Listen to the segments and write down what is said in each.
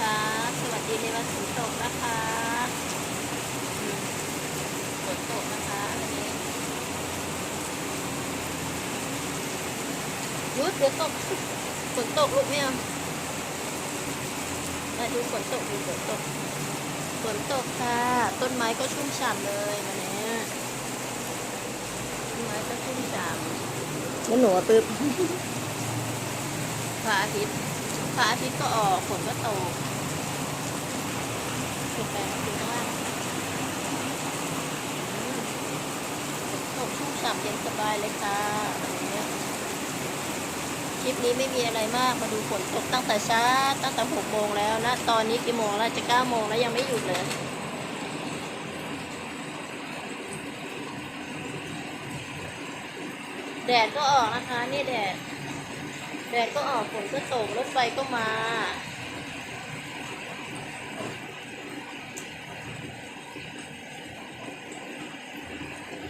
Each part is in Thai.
ครับสวัสดีในวันฝนตกนะคะอืมฝนตกนะคะวันนี้หยุดเดี๋ยวตกฝนตกลูกไม่เอามาดูฝนตกดูฝนตกฝนตกค่ะ ต้นไม้ก็ชุ่มฉ่ำเลยวันนี้ต้นไม้ก็ชุ่มฉ่ำแล้วหนูอะปึ๊บพระอาทิตย์ พระอาทิตย์ก็ออกฝนก็ตกเปลี่ยนแปลงคือว่าตกชุ่มฉ่ำเย็นสบายเลยค่ะคลิปนี้ไม่มีอะไรมากมาดูฝนตกตั้งแต่เช้าตั้งแต่หกโมงแล้วนะ ตอนนี้กี่โมงแล้วจะเก้าโมงแล้วยังไม่หยุดเลยแดดก็ออกนะคะ นี่แดด แดดก็ออกฝนก็ตกรถไฟก็มา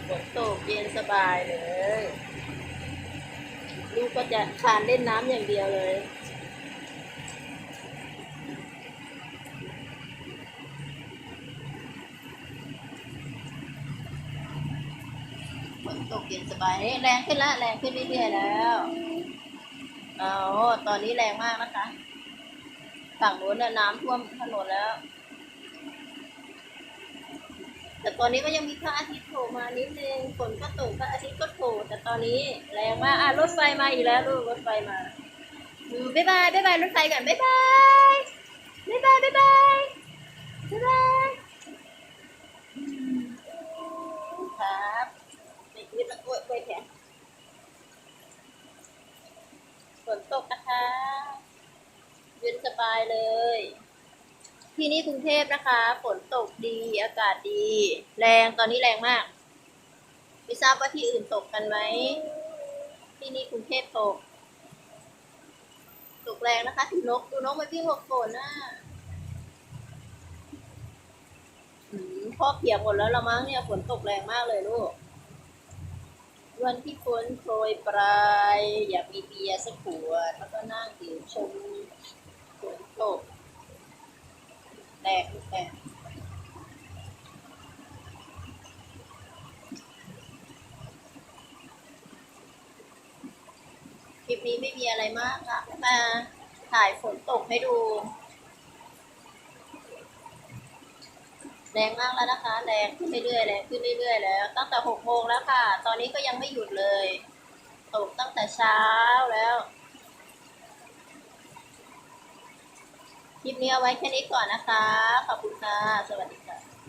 ฝนตกเย็นสบายเลย ลูกก็จะทานเล่นน้ำอย่างเดียวเลยฝนตกเย็นสบายแรงขึ้นละแรงขึ้นเรื่อยๆแล้ว เอาตอนนี้แรงมากนะคะฝั่งโน้นน้ำท่วมถนนแล้ว แต่ตอนนี้ก็ยังมีพระอาทิตย์โผล่มานิดนึง ฝนก็ตกพระอาทิตย์ก็โผล่ แต่ตอนนี้แรงมาก อะรถไฟมาอีกแล้วลูกรถไฟมาบ๊ายบายบ๊ายบายรถไฟก่อนบ๊ายบายบ๊ายบายบ๊ายบายบ๊ายบายอืมครับไม่คิดละโอ้ยโอ้ยแขน ฝนตกนะคะเย็นสบายเลย ที่นี่กรุงเทพนะคะ ฝนตกดีอากาศดี แรงตอนนี้แรงมาก ไม่ทราบว่าที่อื่นตกกันไหม ที่นี่กรุงเทพตก ตกแรงนะคะดูนก ดูนกมาวิ่งหลบฝนน่ะพ่อเปียกหมดแล้วละมั้งเนี่ยฝนตกแรงมากเลยลูก วันที่ฝนโปรยปลาย อยากมีเบียร์สักขวดแล้วก็นั่งดื่มชมฝนตกแตกแตกคลิปนี้ไม่มีอะไรมากค่ะมาถ่ายฝนตกให้ดู แรงมากแล้วนะคะ แรงขึ้นเรื่อยๆแรงขึ้นเรื่อยๆแล้ว ตั้งแต่หกโมงแล้วค่ะ ตอนนี้ก็ยังไม่หยุดเลยตกตั้งแต่เช้าแล้วคลิปนี้เอาไว้แค่นี้ก่อนนะคะ ขอบคุณค่ะ สวัสดีค่ะ